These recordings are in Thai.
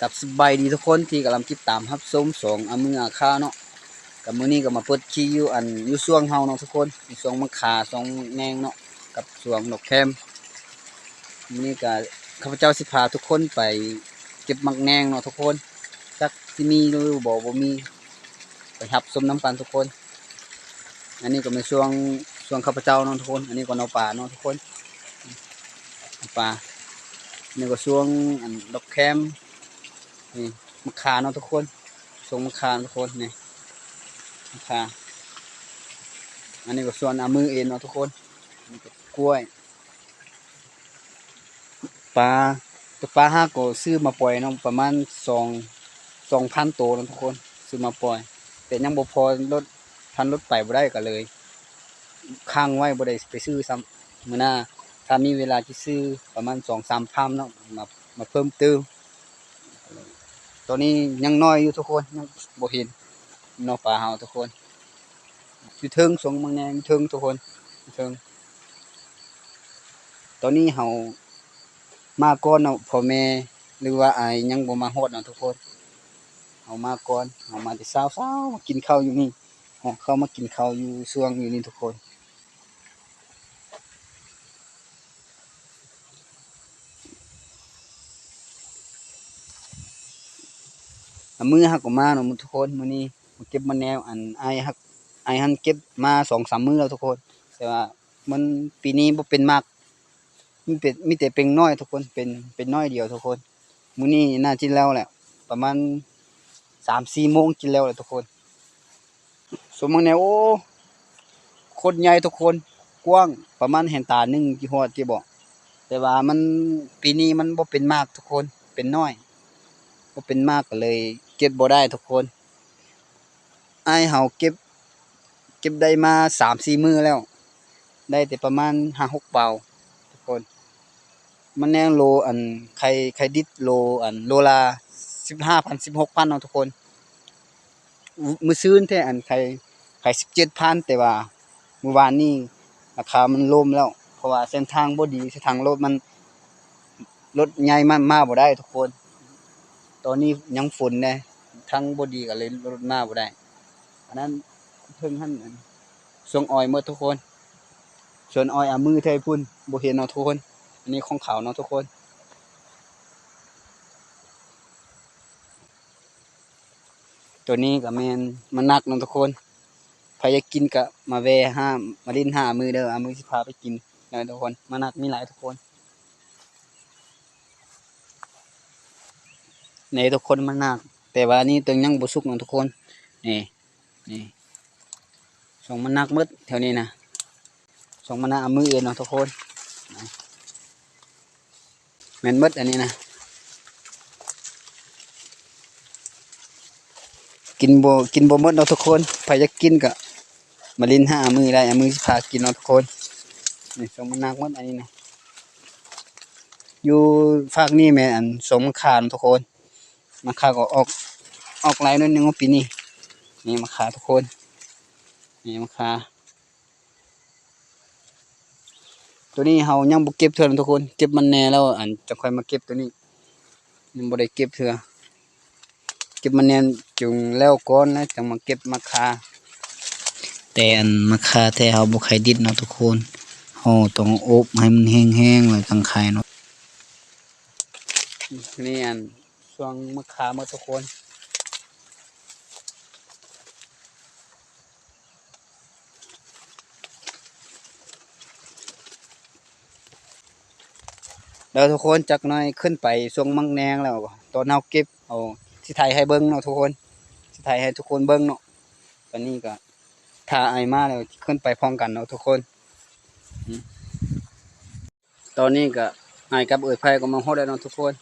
กับสบายดีทุกคนที่กำลังติดตามรับชมสองอามืออาคาเนาะกับมือนี้ก็มาเปิดคีย์อยู่อันอยู่ช่วงเฮาเนาะทุกคนอยู่ช่วงมะขาช่วงแนงเนาะกับช่วงดอกแคมมือนี้ก็ข้าพเจ้าสิพาทุกคนไปเก็บมักแนงเนาะทุกคนจักสิมีหรือบ่บ่มีไปรับชมน้ำกันทุกคน อันนี้ก็เป็นช่วงช่วงข้าพเจ้าเนาะทุกคน อันนี้ก็เอาป่าเนาะทุกคนเอาป่านี่ก็ช่วงอันดอกแคม นี่มะขามเนาะทุกคนส่งมะขามทุกคนนี่มะขามอันนี้ก็ส่วนอามือเอ็นเนาะทุกคนนี่ก็กล้วยปลาตัวปลาห้าก็ซื้อมาปล่อยเนาะประมาณสองสองพันตัวเนาะทุกคนซื้อมาปล่อย แต่ยังบ่พอรถทันรถไปบ่ได้ก็เลยค้างไว้บ่ได้ไปซื้อซ้ำมื้อหน้าถ้ามีเวลาที่ซื้อประมาณสองสามพันเนาะมามาเพิ่มเติม ตอนนี้ยังน้อยอยู่ทุกคนยังบ่เห็นนอกป่าเฮาทุกคนอยู่เทิงสงมังแนงเทิงทุกคนเทิงตอนนี้เฮามาก่อนเนาะพ่อแม่หรือว่าไอายยังบ่มาฮอดเนาะทุกคนเฮามาก่อนเฮามาแต่เช้าๆมากินข้าวอยู่นี่เฮาเข้ามากินข้าวอยู่ช่วงอยู่นี่ทุกคน มื้อฮักก็มาเนาะทุกคนมื้อนี้มาเก็บมะแนวอันไอายฮักไอายหันเก็บมา2-3มื้อแล้วทุกคน แต่ว่ามันปีนี้บ่เป็นมากมีเป็ดมีแต่เป็นน้อยทุกคนเป็นเป็นน้อยเดียวทุกคนมื้อนี้น่ากินแล้วแหละประมาณสามสี่โมงกินแล้วแหละทุกคนสมมังแนวโอ้คตรใหญ่ทุกคนกว้างประมาณแห่งตาหนึ่งกี่ฮอดที่บอกแต่ว่ามันปีนี้มันบ่เป็นมากทุกคนเป็นน้อย บ่เป็นมากก็เลย เก็บบ่ได้ทุกคนไอเฮาเก็บ เก็บได้มาสามสี่มือแล้ว ได้แต่ประมาณห้าหกเบาทุกคน มันแนงโลอันไข่ไข่ดิบโลอันโลละสิบห้าพันสิบหกพันเนาทุกคนมือซื้นแท้อันไข่ไข่สิบเจ็ดพันแต่ว่าเมื่อวานนี้ราคามันล่มแล้ว เพราะว่าเส้นทางบ่ดีเส้นทางรถมันรถใหญ่มันมาบ่ได้ทุกคน ตอนนี้ยังฝนแน่ทางบดีก็เลยรถมาบ่ได้อันนั้นเพิ่งหั่นอันส่งออยหมดทุกคน ส่วนออยเอามือเทยพุ่นบ่เห็นเนาะทุกคน อันนี้ของเขาเนาะทุกคนตัวนี้ก็แมนมันนักเนาะทุกคนใครอยากกินก็มาแวห้ามมาลิ้นหามือเด้อเอามือสิพาไปกินนะทุกคนมันนักมีหลายทุกคน ในทุกคนมันนัก แต่ว่านี่ตัวยังบ่สุกเนาะทุกคนนี่นี่สองมันนักมืดแถวนี้นะสองมันนะเอามือเอ็นเนาะทุกคนแมนหมดอันนี้นะกินโบกินโบ่หมดเนาะทุกคนใครอยากกินก็มาลินห้ามือได้มือสิพากินเนาะทุกคนนี่สองมันนักหมดอันนี้นะอยู่ภาคนี้แม่นอันสมมะขามทุกคน มะขามก็ออกออกหลายนิดนึงว่าปีนี้นี่มะขามทุกคนนี่มะขามตัวนี้เฮายังบ่เก็บเทื่อนทุกคน เก็บมันแน่แล้วอันจะค่อยมาเก็บตัวนี้ยังบ่ได้เก็บเทื่อเก็บมันแน่จุงแล้วก่อนแล้วจังมาเก็บมะคาแต่อันมะคาแท้เฮาบ่ไข่ดิบเนาะทุกคนเฮาต้องอบให้มันแห้งๆแล้วจังไข่เนาะนี่อัน ช่วงมะขามาทุกคนแล้วทุกคนจักหน่อยขึ้นไปช่วงมังแนงแล้วตอนเฮาเก็บเอาสิถ่ายให้เบิ่งเนาะทุกคนสิถ่ายให้ทุกคนเบิ่งเนาะตอนนี้ก็ถ้าอมาแล้วขึ้นไปพร้อมกันเนาะทุกคน ตอนนี้ก็อายกับเอ่ยไผก็มาฮอดแล้วเนาะทุกคน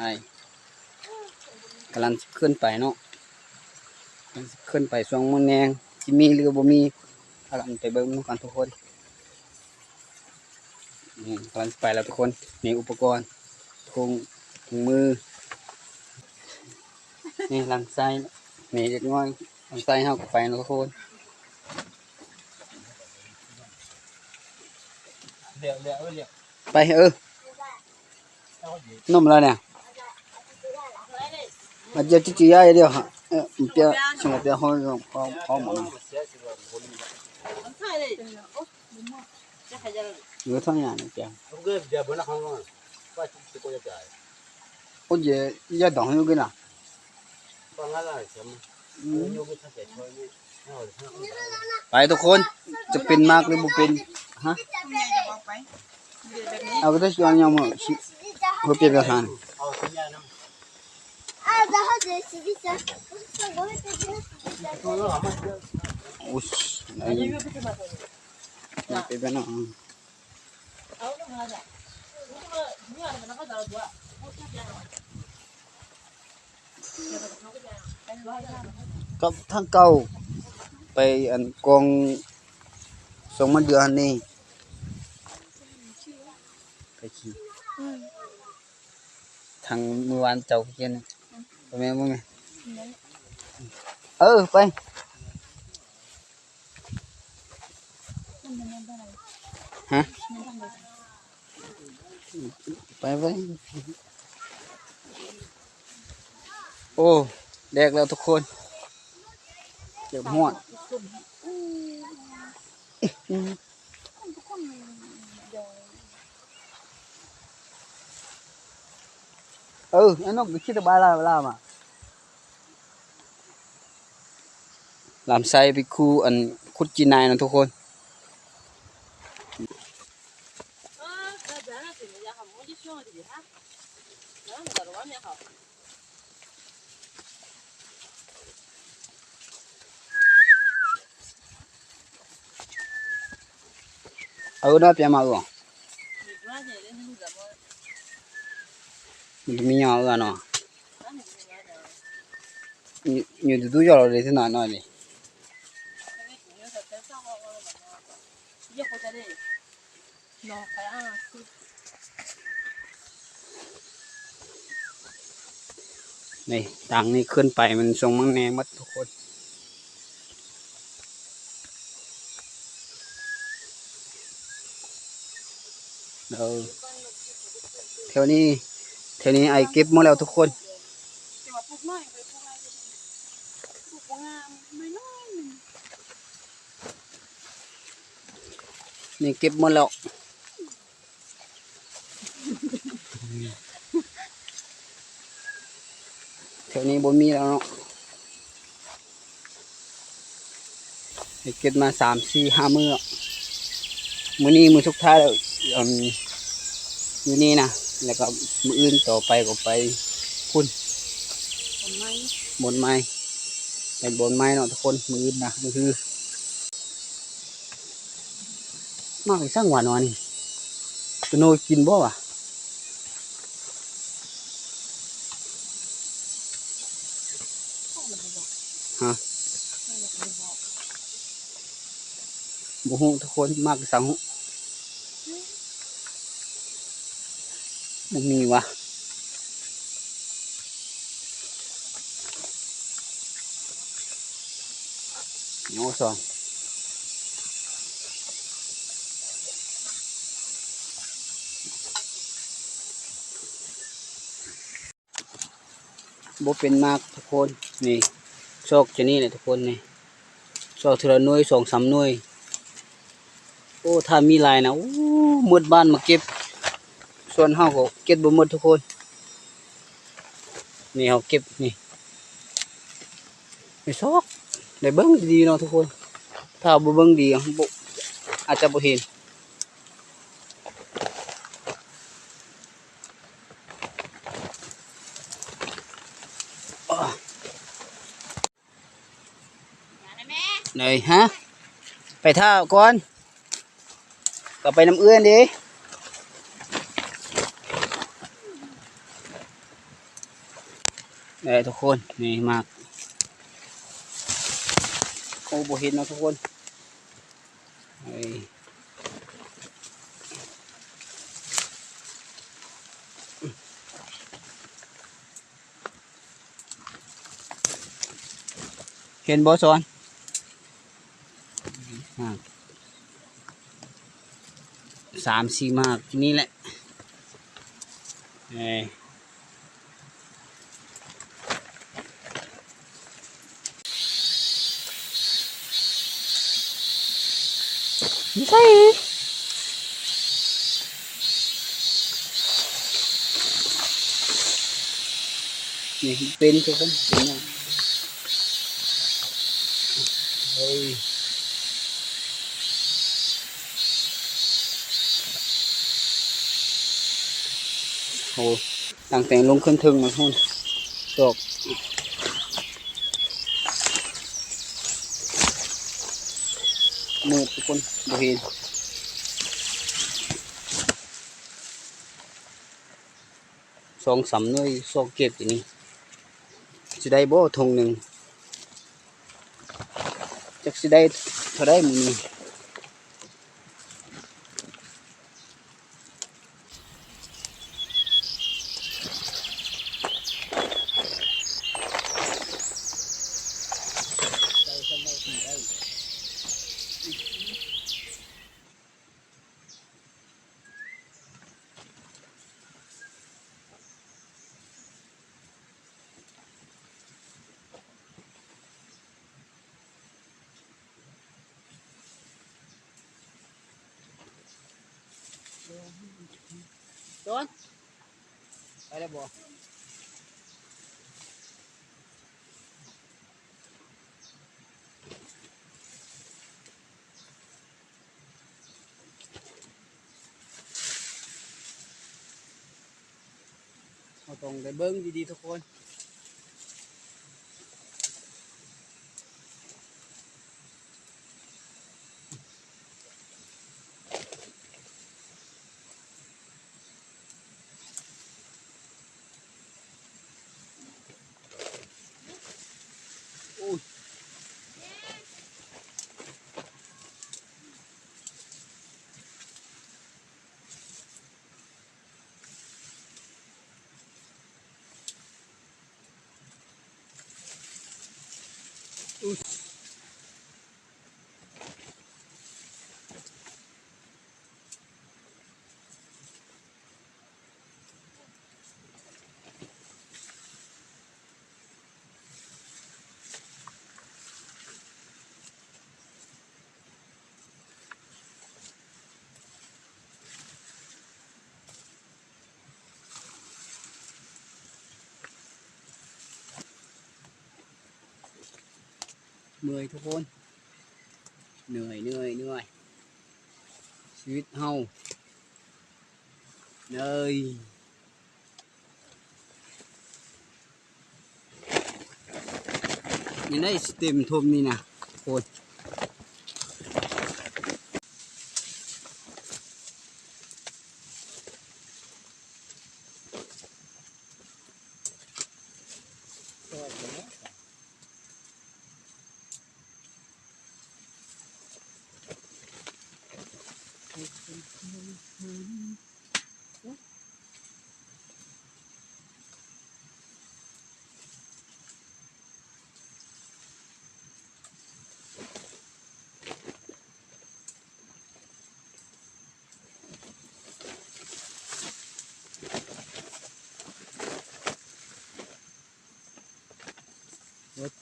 อาย กำลังสิขึ้นไปเนาะกำลังสิขึ้นไปช่วงมังแนงสิมีหรือบ่มีพากันไปเบิ่งกันทุกคนนี่กำลังไปแล้วทุกคนนี่อุปกรณ์ถุงถุงมือ นี่ลังไส้นี่เล็กน้อยลังไส้เฮาก็ไปแล้วทุกคนเดี๋ยวเดี๋ยวเดี๋ยวไปเออนมแล้วเนี่ย 我这这就要一ย哈，ที่，现在别好用，好好忙。有汤圆的别。我这一家当有个啦。ไปทุกคนจะเป็นมากหรือไม่เป็นฮะเอาก็ได้ชวนยังมั้งเขยเปลี่ยนกัน उस नहीं पे बना cấp thang cầu bay ăn con sống mất đường này hmm. thằng mua ăn chậu kia này ไปอันกองสองมันเดือนนี่ไปขี่ทางเมื่อวานเจ้าเขียนน่ะไปแม่บ่แม่เออไปฮะไปไปโอ้แดกแล้วทุกคนเจ็บหัว ừ nó chỉ được ba làm làm à? Làm sai bị khu ăn khúc chi này nó thôi khôn ừ nó bị mà luôn มีเงาเออเนาะอยู่ดูยอดเลยที่นานหน่อนี่นี่ตังนี่ขึ้นไปมันทรงมังแน่มัดทุกคนเออแถวนี้ แถวนี้ไอเก็บหมดแล้วทุกคนนี่เก็บหมดแล้วแถวนี้บ่มีแล้วเนาะเก็บมาสามสี่ห้ามือมื้อนี้มือสุดท้ายแล้วอยู่นี่นะ แล้วก็มืออื่นต่อไปก็ไปพุ่นบนไม้ไปบนไม้เนาะทุกคนมืออื่นนะก็คือมากอีกสักวันวันนี้จะโนกินบ่วะฮะบ่ฮู้ทุกคนมากสัง ฮู้บ่มีวะโอ้สองบ่เป็นมากทุกคนนี่ซอกจะนี่แหละทุกคนนี่ซอกทีละหน่วยสองสามหน่วยโอ้ถ้ามีลายนะโอ้หมดบ้านมาเก็บ ส่วนเฮาก็เก็บบ่หมดทุกคน นี่เฮาเก็บนี่นี่ซอกได้เบิ่งดีเนาะทุกคน ถ้าบ่เบิ่งดีบ่อาจจะบ่เห็นไหนฮะ ไปท่าก่อน ก็ไปน้ำเอื้อนดิ นี่ทุกคนนี่มากโอ้บ่เห็นนะทุกคนเฮ้ยเห็นบ่สอนมากสามสี่มากนี่แหละเอ้ ใช่นี่เป็นทุกคนเป็นหยังเฮ้ยโหต่างแต่งลงขึ้นถึงนะทุกคนตกมืด ทุกคนบ่เห็นสองสามน้อยสองเก็บอย่างนี้สิได้บ่ทงหนึ่งจักสิได้เท่าได้มื้อนี้ เราต้องได้เบิ้งดีๆทุกคน เมื่อยทุกคนเหนื่อยเหนื่อยเหนื่อยชีวิตเฮาเหนื่อยนี่ได้สเต็มทมนี่นะโคต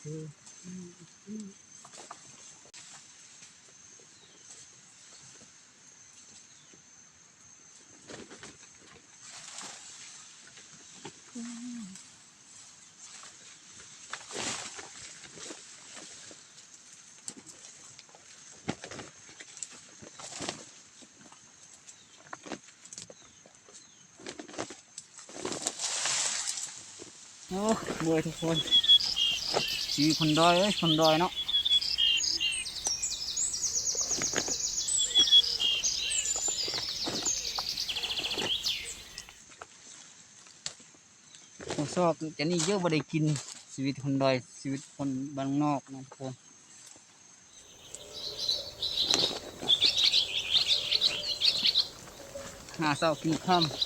โอ้เมื่อยทุกคน ชีวิตคนดอยเอ้ยคนดอยเนาะผมชอบจะนี่เยอะบ่ได้กินชีวิตคนดอยชีวิตคนบ้านนอกนะทุกคนหาเช้ากินค่ำไ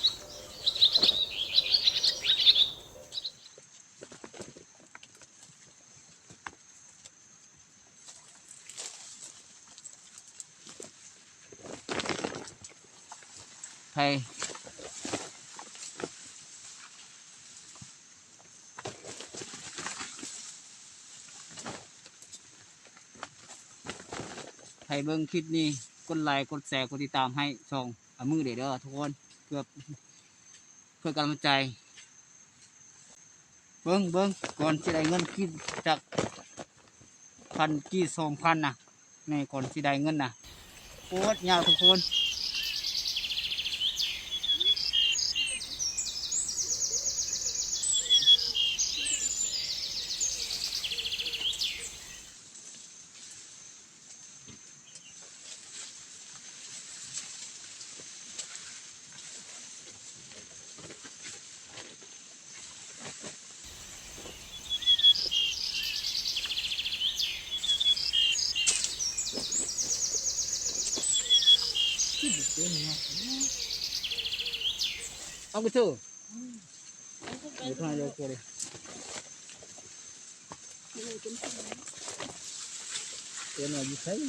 ทยไทยเบิ้งคลิปนี้กดไลค์กดแชร์กดติดตามให้ช่องอมือเด้อดทุกคนเพื่อเพื่อกำลังใจ เบิ้งเบิ้งก่อนสิได้เงินคิดจากพันกี่สองพันนะในก่อนสิได้เงินนะโคตรยาวทุกคน เอาไปเถอะเดี๋ยวทำไมเดี๋ยวเกิดเลยเดี๋ยวหน่อยอยู่ใช่ ไหน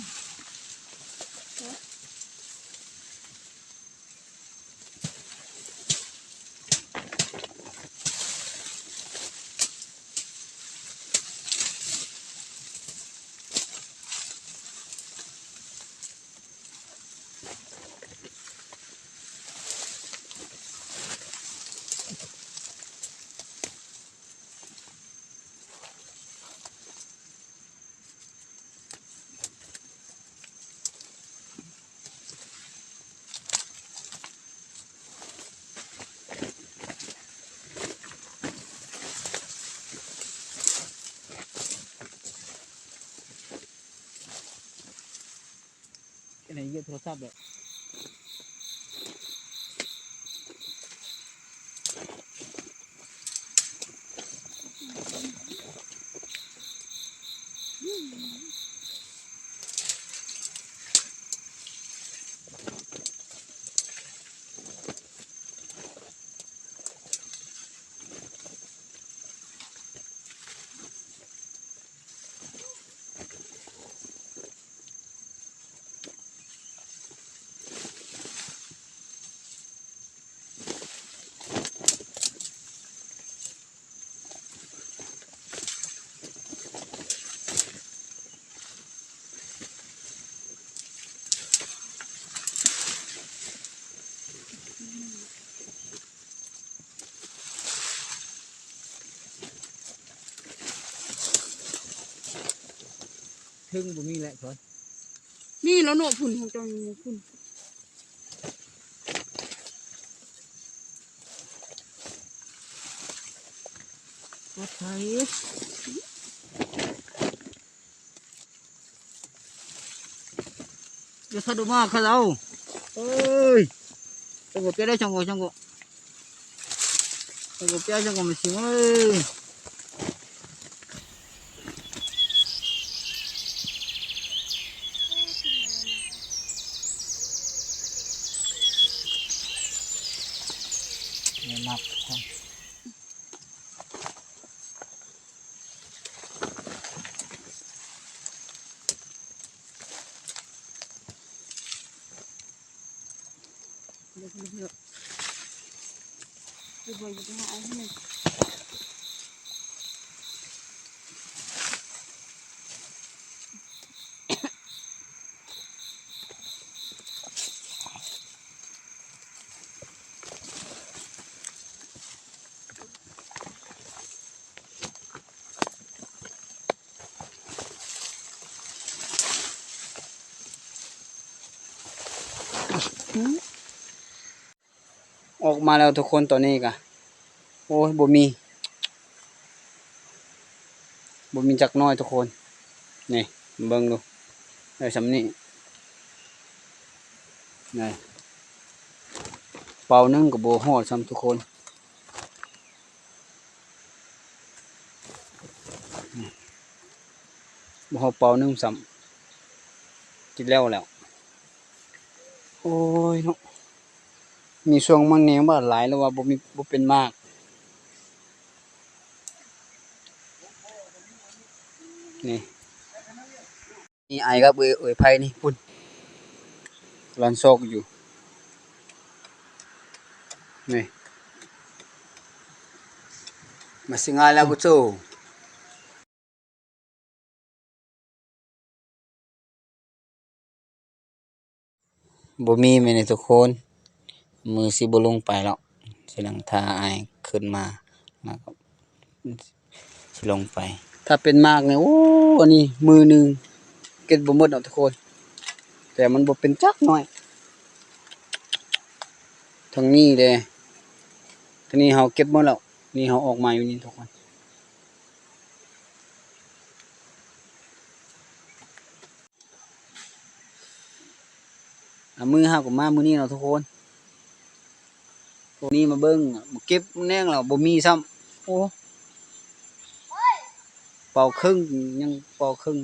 เย อะโทรศัพท์เลย ทึ่งบ่มีแหละคนนี่แล้วหนวดฝุ่นของเจ้าอยู่ฝุ่นก็ใช่เดี๋ยวเขาดูมากเขาเราเอ้ยจังหวะเปี้ยได้จังหวะจังหวะจังหวะเปี้ยจังหวะมันสิงเอ้ย เดี๋ยวเดี๋ยวเดี๋ยวไปหาเออกมาแล้วทุกคนตอนนี้กะโอ้ยบ่มีบ่มีจักน้อยทุกคน นี่เบิ่งดูได้สำนี้นี่เป่านึ่งก็บ่ฮอดซ้ำทุกคนนี่บ่ฮอดเป่านึ่งซ้ำกินแล้วแล้ว โอ้ยเนาะ มีช่วงมังแนวบ้าหลายแล้วว่าบ่มีบ่เป็นมาก นี่นี่ไอครับเอ้ยเอ้ยไผนี่พุ่นรันซกอยู่ นี่มาสิงานแล้วกูโจบ่ มือสิบลงไปแล้วสิหลังทาไอขึ้นมาแล้วก็สิลงไป ถ้าเป็นมากเนี่ยโอ้อันนี้มือหนึ่งเก็บบ่หมดดอกทุกคน แต่มันบ่เป็นจักหน่อยทางนี้เด้ทานี้เฮาเก็บหมดแล้วนี่เฮาออกมาอยู่นี่ทุกคนมือห้ากับมามือนี้เนาทุกคน ตัวนี้มาเบิ้งมาเก็บแน่งแล้วบ่มีซ้ำโอ้เป่าครึ่งยังเป่าครึ่ง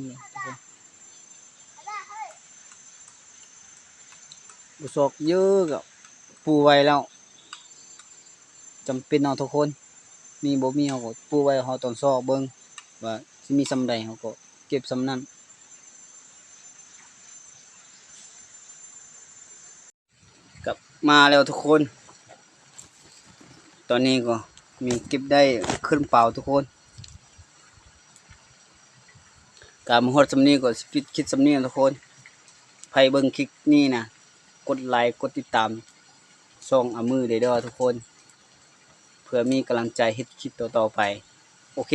บุษกเยอะกับปูไว้แล้วจำเป็นเนาทุกคน มีบ่มีเขาก็ปูไว้เขาตอนซอกเบิ้งว่าสิมีซำใดเขาก็เก็บซำนั้นกับมาแล้วทุกคน ตอนนี้ก็มีเก็บได้ขึ้นเปล่าทุกคนการมาฮอดสำนี้ก็สปิดคิดสำนี้ทุกคนใครเบิ้งคลิปนี่นะกดไลค์กดติดตามช่องอามือเดอเด้อทุกคน เพื่อมีกำลังใจฮิตคลิปต่อๆไป โอเค